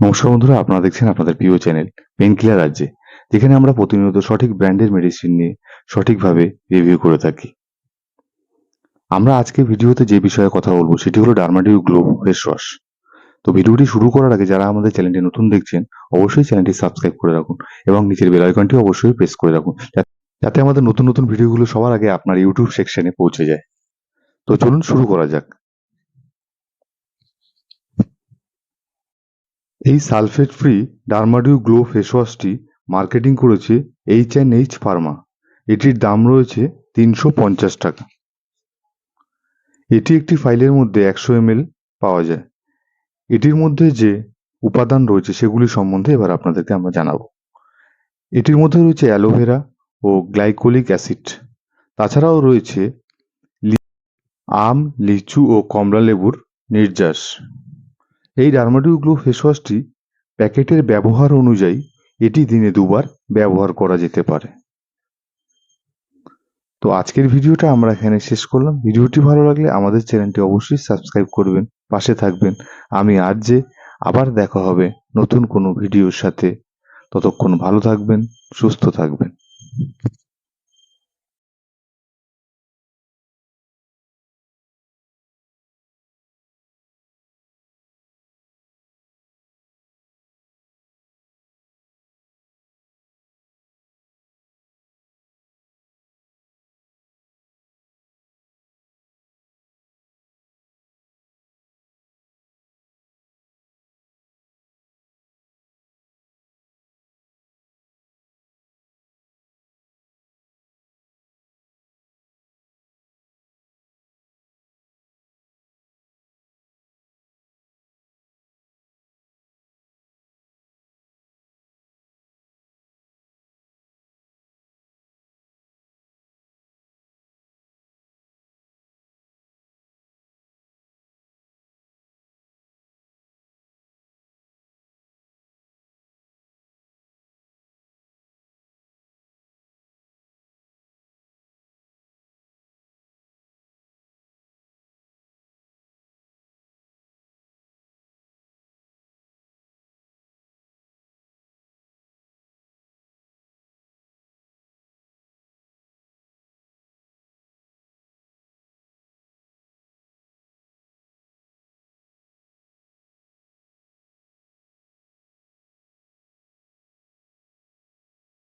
নমস্কার বন্ধুরা, আপনারা দেখছেন আপনাদের প্রিয় চ্যানেল পেন কিলার রাজ্যে, যেখানে আমরা প্রতিনিয়ত সঠিক ব্র্যান্ডের মেডিসিন নিয়ে সঠিকভাবে রিভিউ করে থাকি। আমরা আজকে ভিডিওতে যে বিষয়ে কথা বলব, সেটি হলো ডার্মাডিউ গ্লো ফেস ওয়াশ তো ভিডিওটি শুরু করার আগে যারা আমাদের চ্যানেলটি নতুন দেখছেন, অবশ্যই চ্যানেলটি সাবস্ক্রাইব করে রাখুন এবং নিচের বেল আইকনটি অবশ্যই প্রেস করে রাখুন যাতে আমাদের নতুন নতুন ভিডিওগুলো সবার আগে আপনার ইউটিউব সেকশনে পৌঁছে যায়। তো চলুন শুরু করা যাক। এই sulphate free Dermadew glow face ওয়াশটি marketing করেছে এইচ অ্যান্ড এইচ ফার্মা। এটির দাম রয়েছে তিনশো পঞ্চাশ টাকা। এটি একটি ফাইলের মধ্যে একশো এমএল পাওয়া যায়। এটির মধ্যে যে উপাদান রয়েছে সেগুলি সম্বন্ধে এবার আপনাদেরকে আমরা জানাব। এটির মধ্যে রয়েছে অ্যালোভেরা ও গ্লাইকোলিক অ্যাসিড। তাছাড়াও রয়েছে আম, লিচু ও কমলা লেবুর নির্যাস। এই ডার্মাডিউ গ্লো ফেস ওয়াশটি প্যাকেটের ব্যবহার অনুযায়ী এটি দিনে দুবার ব্যবহার করা যেতে পারে। তো আজকের ভিডিওটা আমরা এখানে শেষ করলাম। ভিডিওটি ভালো লাগলে আমাদের চ্যানেলটি অবশ্যই সাবস্ক্রাইব করবেন, পাশে থাকবেন। আমি আজ যে আবার দেখা হবে নতুন কোনো ভিডিওর সাথে, ততক্ষণ ভালো থাকবেন, সুস্থ থাকবেন।